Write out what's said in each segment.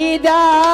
বিদায়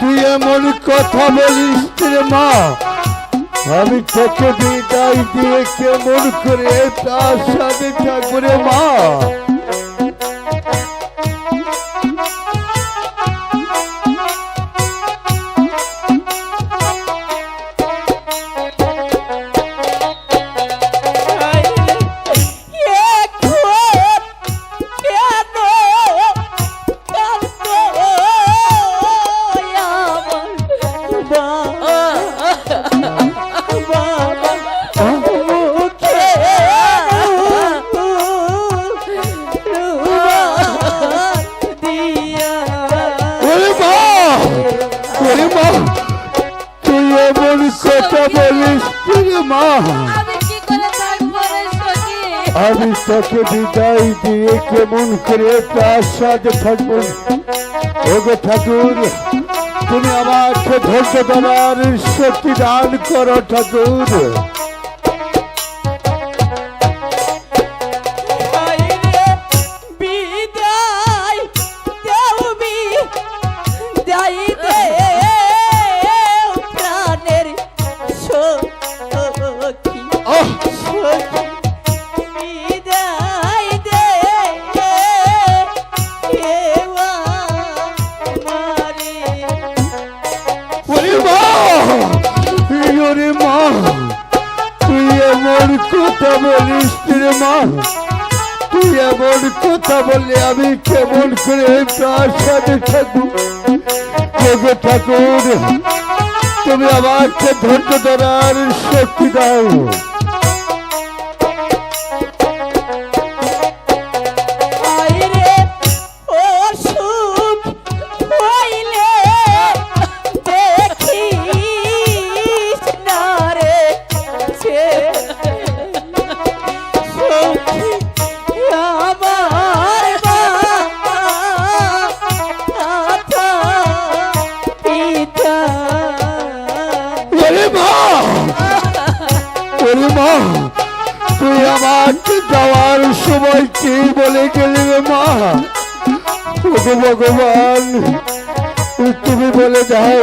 তুই এমন কথা বলিস মা। আমি তোকে বিদায় দিয়ে কেমন করে তার সাথে থাকব মা? মা। আমি তোকে বিদায় দিয়ে কেমন করে প্রাসাদ থাকব ওগো ঠাকুর তুমি আমাকে ধৈর্য দেওয়ার শক্তি দান করো ঠাকুর। এমন কথা বলিস রে মা। তুই এমন কথা বললে আমি কেমন করে তার সাথে থাকব ওগো ঠাকুর, তুমি আমাকে ধৈর্য ধরার শক্তি দাও। মা তুই আমাকে যাওয়ার সময় কি বলে গেলি মা? ভগবান তুমি বলে দাও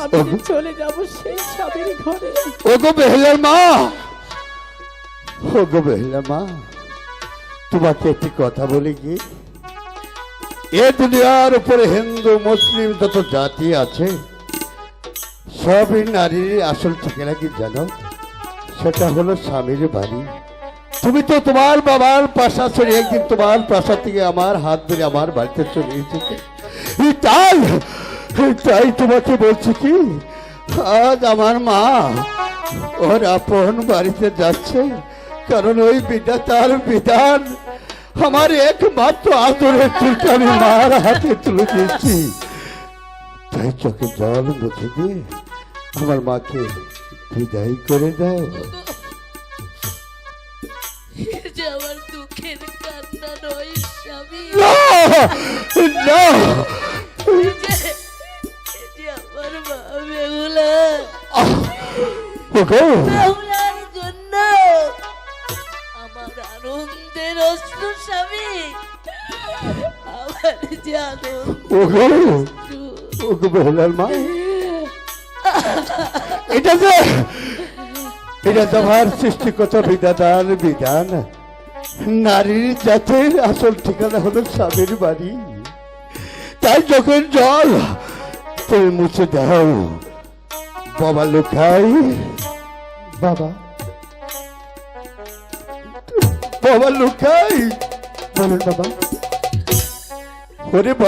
আমি চলে যাব সেই স্বামীর ঘরে। ওগো বেহলার মা! ওগো বেহলার মা! তোমাকে একটি কথা বলি কি? এ দুনিয়ার উপরে হিন্দু, মুসলিম যত জাতি আছে, সবই নারীর আসল ঠিকানা কি জানো? সেটা হলো স্বামীর বাড়ি। তুমি তো তোমার বাবার পাশা ছেড়ে একদিন তোমার পাশা থেকে আমার হাত ধরে আমার বাড়িতে চলে এসেছে। তাই তাই তোমাকে বলছি কি? আজ আমার মা ওর আপন বাড়িতে যাচ্ছে কারণ ওই বিদ্যা তার বিধান। আমার একমাত্র আদরের চুলটা আমি মার হাতে তুলে দিয়েছি। তাই চোখে জল মুছে দিয়ে আমার মাকে বিদায় করে দাও। এ যে আমার দুঃখের কান্না নয় স্বামী। না! ওগো বেহুলার জন্য আমার আনন্দের অশ্রু স্বামী আমার যে আনন্দ ওগো ওগো বেহলার মা। এটা যে এটা তোমার সৃষ্টিগত বিধাতার বিধান। নারীর জাতের আসল ঠিকানা হলো স্বামীর বাড়ি। তাই যখন জল তুমি মুছে দাও বাবা লুকাই বাবা। বাবা লুকাই। বলেন বাবা। ওরে বাবা